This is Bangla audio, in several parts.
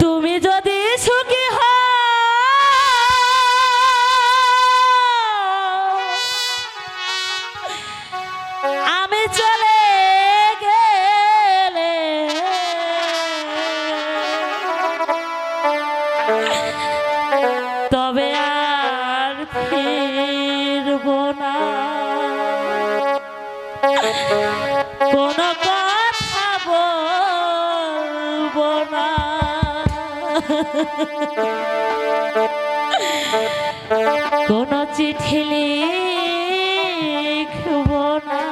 তুমি যদি সুখী হও আমি চলে গেলে তবে আর কোনো কোনো চিঠি লিখব না।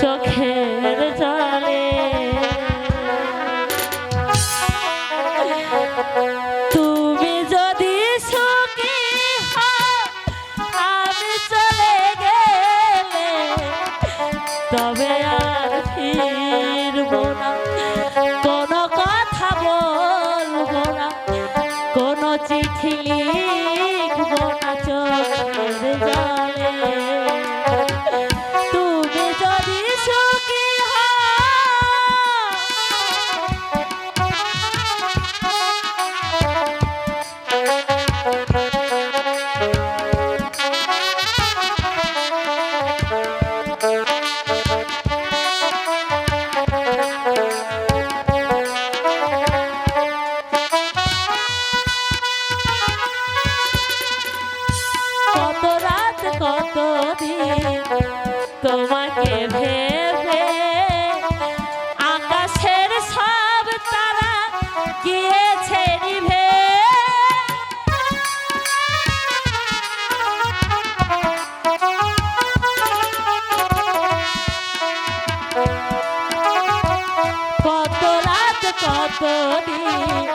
চোখের জলে। তুমি যদি আমি তবে আর চিঠি দিন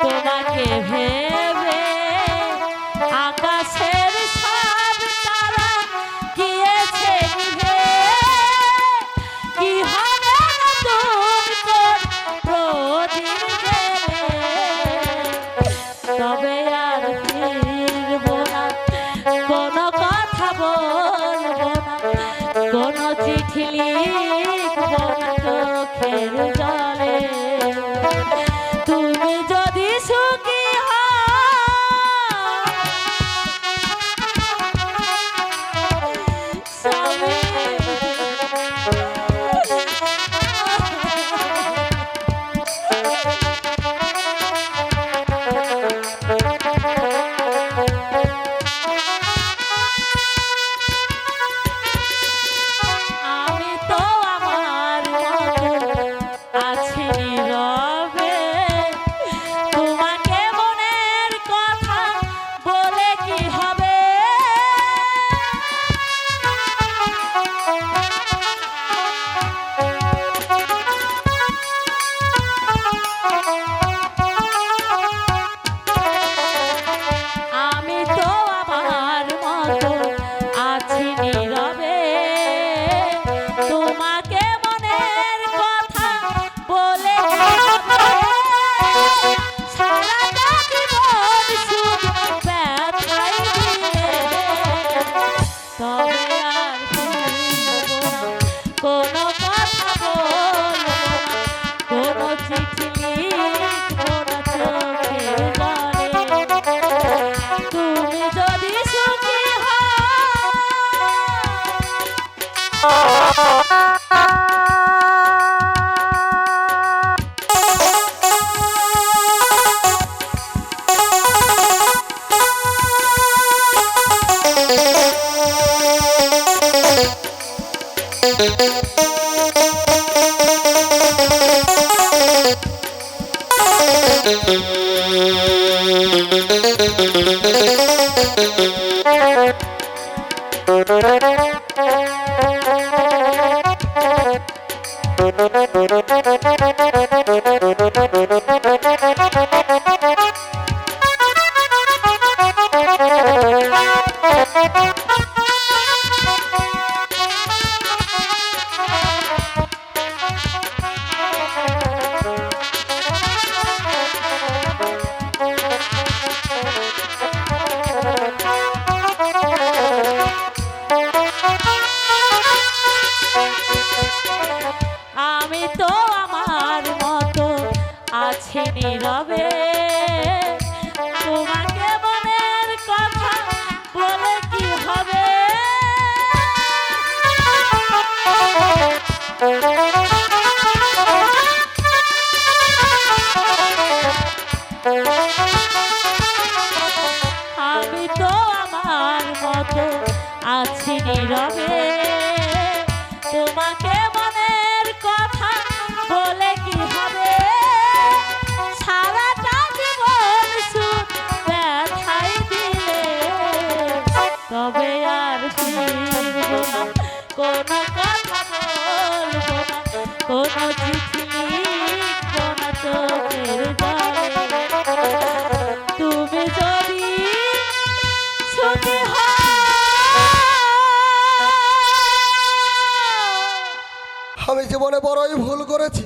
তোমাকে ভেবে আকাশের সব তারা গিয়েছে কি হবে তবে তবে আর কোনো কথা বলব কোনো চিঠি লিখব না চোখের তুমি যদি সুখী হও আমি তো আছি নীরবে তোমাকে মনের কথা বলে কি হবে? আমি তো আমার মতো আছি নীরবে। তোমাকে জীবনে বড়ই ভুল করেছি।